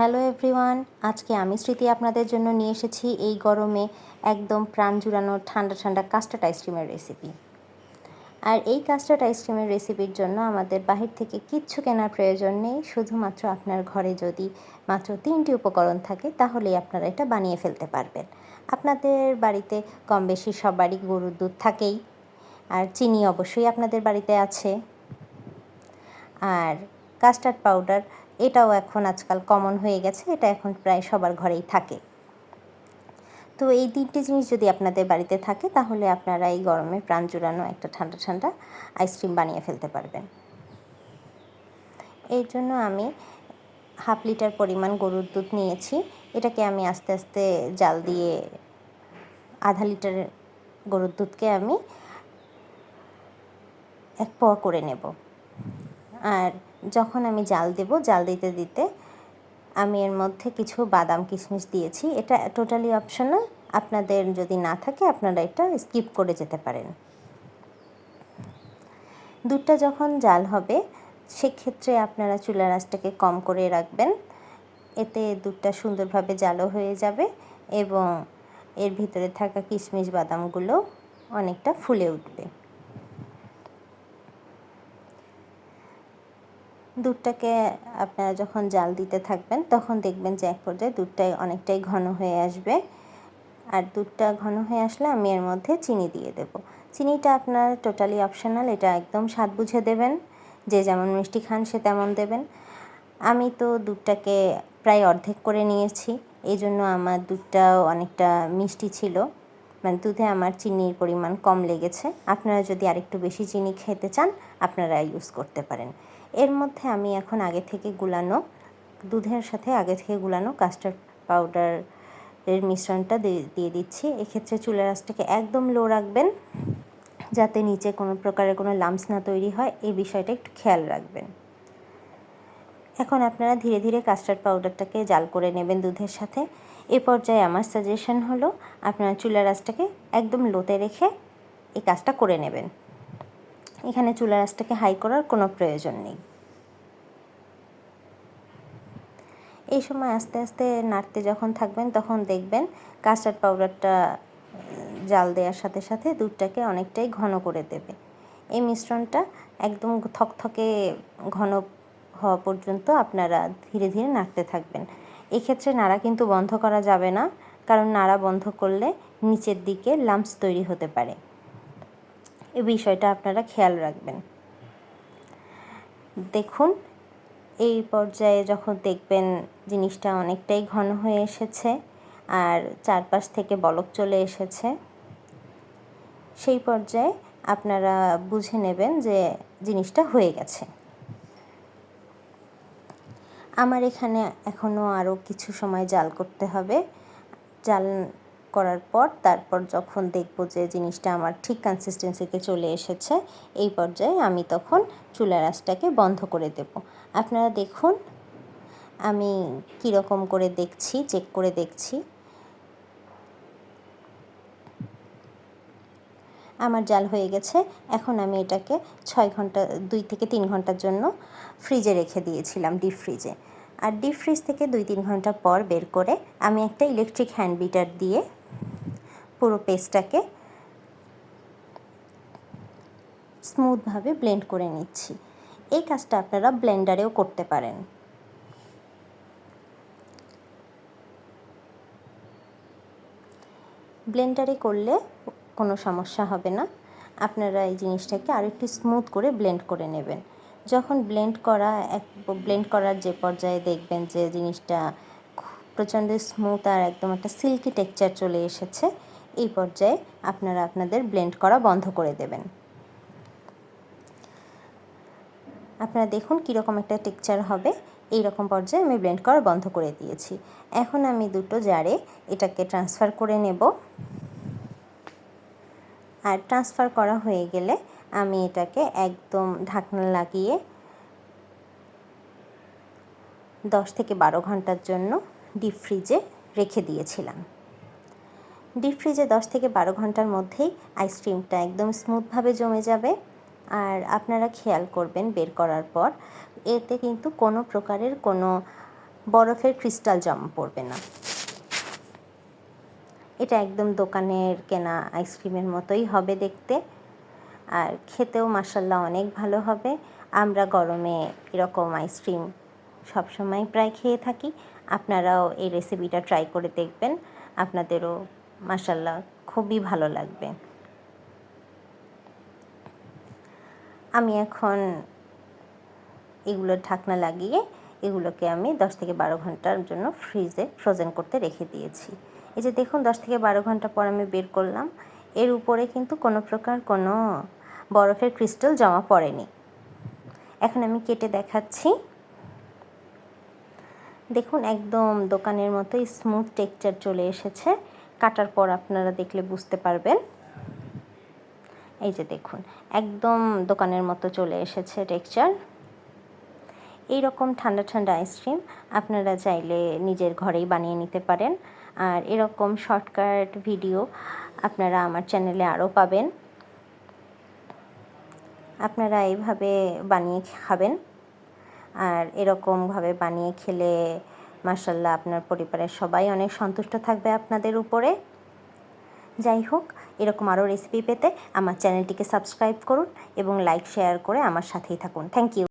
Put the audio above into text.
Hello everyone, আজকে আমি স্মৃতি আপনাদের জন্য নিয়ে এসেছি এই গরমে একদম প্রাণ জুড়ানো ঠান্ডা ঠান্ডা কাস্টার্ড আইসক্রিমের রেসিপি আর এই কাস্টার্ড আইসক্রিমের রেসিপির জন্য আমাদের বাহির থেকে কিচ্ছু কেনার প্রয়োজন নেই, শুধুমাত্র আপনার ঘরে যদি মাত্র তিনটি উপকরণ থাকে, তাহলেই আপনারা এটা বানিয়ে ফেলতে পারবেন। আপনাদের বাড়িতে কম বেশি সবারই গরুর দুধ থাকেই, আর চিনি অবশ্যই আপনাদের বাড়িতে আছে। আর কাস্টার্ড পাউডার এটাও এখন আজকাল কমন হয়ে গেছে, এটা এখন প্রায় সবার ঘরেই থাকে। তো এই তিনটে জিনিস যদি আপনাদের বাড়িতে থাকে, তাহলে আপনারা এই গরমে প্রাণ জুড়ানো একটা ঠান্ডা ঠান্ডা আইসক্রিম বানিয়ে ফেলতে পারবেন। এর জন্য আমি হাফ লিটার পরিমাণ গরুর দুধ নিয়েছি। এটাকে আমি আস্তে আস্তে জাল দিয়ে আধা লিটার গরুর দুধকে আমি এক প করে নেব। আর যখন আমি জাল দেব, জাল দিতে দিতে আমি এর মধ্যে কিছু বাদাম, কিশমিশ দিয়েছি। এটা টোটালি অপশনাল আপনাদের যদি না থাকে, আপনারা এটা স্কিপ করে যেতে পারেন। দুধটা যখন জাল হবে, সেক্ষেত্রে আপনারা চুলার আঁচটাকে কম করে রাখবেন। এতে দুধটা সুন্দরভাবে জালও হয়ে যাবে এবং এর ভিতরে থাকা কিশমিশ বাদামগুলো অনেকটা ফুলে উঠবে। দুধটাকে আপনারা যখন জাল দিতে থাকবেন, তখন দেখবেন যে এক পর্যায়ে দুধটাই অনেকটাই ঘন হয়ে আসবে। আর দুধটা ঘন হয়ে আসলে আমি এর মধ্যে চিনি দিয়ে দেব। চিনিটা আপনার টোটালি অপশনাল এটা একদম স্বাদ বুঝে দেবেন। যে যেমন মিষ্টি খান, সে তেমন দেবেন। আমি তো দুধটাকে প্রায় অর্ধেক করে নিয়েছি। এই জন্য আমার দুধটাও অনেকটা মিষ্টি ছিল। মানে দুধে আমার চিনির পরিমাণ কম লেগেছে। আপনারা যদি আরেকটু বেশি চিনি খেতে চান, আপনারা ইউজ করতে পারেন। এর মধ্যে আমি এখন আগে থেকে গুলানো, দুধের সাথে আগে থেকে গুলানো কাস্টার্ড পাউডার এর মিশ্রণটা দিয়ে দিচ্ছি। এক্ষেত্রে চুলার আঁচটাকে একদম লো রাখবেন, যাতে নিচে কোনো প্রকারের কোনো লামস না তৈরি হয়। এই বিষয়টা একটু খেয়াল রাখবেন। এখন আপনারা ধীরে ধীরে কাস্টার্ড পাউডারটাকে জাল করে নেবেন দুধের সাথে। এ পর্যায়ে আমার সাজেশন হলো, আপনারা চুলার আঁচটাকে একদম লোতে রেখে এই কাজটা করে নেবেন। এখানে চুলার আঁচটাকে হাই করার কোনো প্রয়োজন নেই। এই সময় আস্তে আস্তে নাড়তে যখন থাকবেন, তখন দেখবেন কাস্টার্ড পাউডারটা জাল দেওয়ার সাথে সাথে দুধটাকে অনেকটাই ঘন করে দেবে। এই মিশ্রণটা একদম থকথকে ঘন হওয়া পর্যন্ত আপনারা ধীরে ধীরে নাড়তে থাকবেন। এক্ষেত্রে নাড়া কিন্তু বন্ধ করা যাবে না, কারণ নাড়া বন্ধ করলে নিচের দিকে লাম্পস তৈরি হতে পারে। এই বিষয়টা আপনারা খেয়াল রাখবেন। দেখুন, এই পর্যায়ে যখন দেখবেন জিনিসটা অনেকটাই ঘন হয়ে এসেছে আর চারপাশ থেকে বলক চলে এসেছে, সেই পর্যায়ে আপনারা বুঝে নেবেন যে জিনিসটা হয়ে গেছে। আমার এখানে এখনও আরও কিছু সময় জাল করতে হবে। জাল করার পর তারপর যখন দেখব যে জিনিসটা আমার ঠিক কনসিস্টেন্সিতে চলে এসেছে, এই পর্যায়ে আমি তখন চুলার আঁচটাকে বন্ধ করে দেব। আপনারা দেখুন, আমি কীরকম করে দেখছি চেক করে দেখছি। আমার জাল হয়ে গেছে, এখন আমি এটাকে ছয় ঘণ্টা, দুই থেকে তিন ঘণ্টার জন্য ফ্রিজে রেখে দিয়েছিলাম ডিপ ফ্রিজে আর ডিপ ফ্রিজ থেকে দুই, তিন ঘণ্টা পর বের করে আমি একটা ইলেকট্রিক হ্যান্ড বিটার দিয়ে পুরো পেস্টটাকে স্মুথভাবে ব্লেন্ড করে নিচ্ছি। এই কাজটা আপনারা ব্লেন্ডারেও করতে পারেন। ব্লেন্ডারে করলে কোনো সমস্যা হবে না। আপনারা এই জিনিসটাকে আরও একটু স্মুথ করে ব্লেন্ড করে নেবেন। যখন ব্লেন্ড করা এক ব্লেন্ড করার যে পর্যায়ে দেখবেন যে জিনিসটা প্রচণ্ড স্মুথ আর একদম একটা সিল্কি টেক্সচার চলে এসেছে এই পর্যায়ে আপনারা আপনাদের ব্লেন্ড করা বন্ধ করে দেবেন। আপনারা দেখুন কীরকম একটা টেক্সচার হবে। এই রকম পর্যায়ে আমি ব্লেন্ড করা বন্ধ করে দিয়েছি। এখন আমি দুটো জারে এটাকে ট্রান্সফার করে নেব। আর ট্রান্সফার করা হয়ে গেলে আমি এটাকে একদম ঢাকনা লাগিয়ে দশ থেকে বারো ঘণ্টার জন্য ডিপ ফ্রিজে রেখে দিয়েছিলাম। ডিপ ফ্রিজে দশ থেকে বারো ঘণ্টার মধ্যেই আইসক্রিমটা একদম স্মুথভাবে জমে যাবে। আর আপনারা খেয়াল করবেন বের করার পর, এতে কিন্তু কোনো প্রকারের কোনো বরফের ক্রিস্টাল জমা পড়বে না। এটা একদম দোকানের কেনা আইসক্রিমের মতোই হবে দেখতে। আর খেতেও মাসাল্লাহ অনেক ভালো হবে। আমরা গরমে এরকম আইসক্রিম সবসময় প্রায় খেয়ে থাকি। আপনারাও এই রেসিপিটা ট্রাই করে দেখবেন। আপনাদেরও মাসাল্লাহ খুবই ভালো লাগবে। আমি এখন এগুলোর ঢাকনা লাগিয়ে এগুলোকে আমি দশ থেকে বারো ঘণ্টার জন্য ফ্রিজে ফ্রোজেন করতে রেখে দিয়েছি। এই যে দেখুন, দশ থেকে বারো ঘণ্টা পর আমি বের করলাম। এর উপরে কিন্তু কোনো প্রকার কোনো বরফের ক্রিস্টাল জমা পড়েনি। এখন আমি কেটে দেখাচ্ছি। দেখুন, একদম দোকানের মতোই স্মুথ টেক্সচার চলে এসেছে। কাটার পর আপনারা দেখলে বুঝতে পারবেন। এই যে দেখুন, একদম দোকানের মতো চলে এসেছে টেক্সচার। এই রকম ঠান্ডা ঠান্ডা আইসক্রিম আপনারা চাইলে নিজের ঘরেই বানিয়ে নিতে পারেন। আর এরকম শর্টকাট ভিডিও আপনারা আমার চ্যানেলে আরও পাবেন। আপনারা এইভাবে বানিয়ে খাবেন। আর এরকমভাবে বানিয়ে খেলে মাসাল্লাহ আপনার পরিবারের সবাই অনেক সন্তুষ্ট থাকবে আপনাদের উপরে। যাই হোক, এরকম আরও রেসিপি পেতে আমার চ্যানেলটিকে সাবস্ক্রাইব করুন এবং লাইক শেয়ার করে আমার সাথেই থাকুন। Thank you